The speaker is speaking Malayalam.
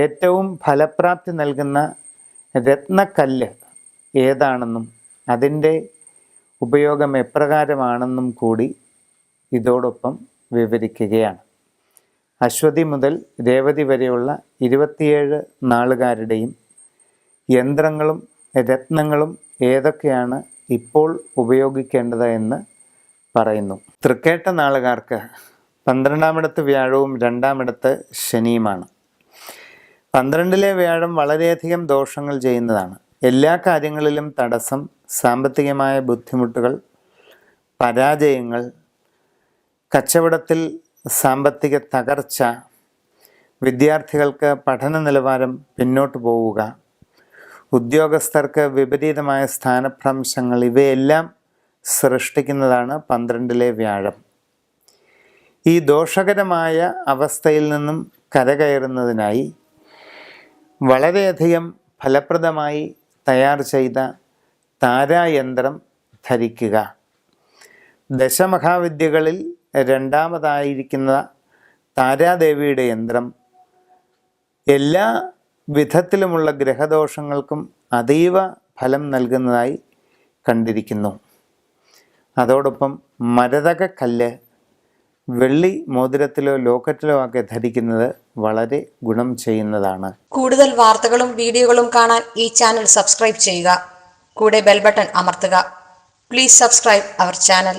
ഏറ്റവും ഫലപ്രാപ്തി നൽകുന്ന രത്നക്കല്ല് ഏതാണെന്നും അതിന്റെ ഉപയോഗം എപ്രകാരമാണെന്നും കൂടി ഇതോടൊപ്പം വിവരിക്കുകയാണ്. അശ്വതി മുതൽ രേവതി വരെയുള്ള ഇരുപത്തിയേഴ് നാളുകാരുടെയും യന്ത്രങ്ങളും രത്നങ്ങളും ഏതൊക്കെയാണ് ഇപ്പോൾ ഉപയോഗിക്കേണ്ടത് എന്ന് പറയുന്നു. തൃക്കേട്ട നാളുകാർക്ക് പന്ത്രണ്ടാമിടത്ത് വ്യാഴവും രണ്ടാമിടത്ത് ശനിയുമാണ്. പന്ത്രണ്ടിലെ വ്യാഴം വളരെയധികം ദോഷങ്ങൾ ചെയ്യുന്നതാണ്. എല്ലാ കാര്യങ്ങളിലും തടസ്സം സാമ്പത്തികമായ ബുദ്ധിമുട്ടുകൾ പരാജയങ്ങൾ കച്ചവടത്തിൽ സാമ്പത്തിക തകർച്ച വിദ്യാർത്ഥികൾക്ക് പഠന നിലവാരം പിന്നോട്ട് പോവുക ഉദ്യോഗസ്ഥർക്ക് വിപരീതമായ സ്ഥാനഭ്രംശങ്ങൾ ഇവയെല്ലാം സൃഷ്ടിക്കുന്നതാണ് പന്ത്രണ്ടിലെ വ്യാഴം. ഈ ദോഷകരമായ അവസ്ഥയിൽ നിന്നും കരകയറുന്നതിനായി വളരെയധികം ഫലപ്രദമായി തയ്യാർ ചെയ്ത താരായന്ത്രം ധരിക്കുക. ദശമഹാവിദ്യകളിൽ രണ്ടാമതായിരിക്കുന്ന താരാദേവിയുടെ യന്ത്രം എല്ലാ വിധത്തിലുമുള്ള ഗ്രഹദോഷങ്ങൾക്കും അതീവ ഫലം നൽകുന്നതായി കണ്ടിരിക്കുന്നു. അതോടൊപ്പം മരതക കല്ല് വെള്ളി മോതിരത്തിലോ ലോക്കറ്റിലോ ഒക്കെ ധരിക്കുന്നത് വളരെ ഗുണം ചെയ്യുന്നതാണ്. കൂടുതൽ വാർത്തകളും വീഡിയോകളും കാണാൻ ഈ ചാനൽ സബ്സ്ക്രൈബ് ചെയ്യുക. കൂടെ ബെൽബട്ടൺ അമർത്തുക. Please subscribe our channel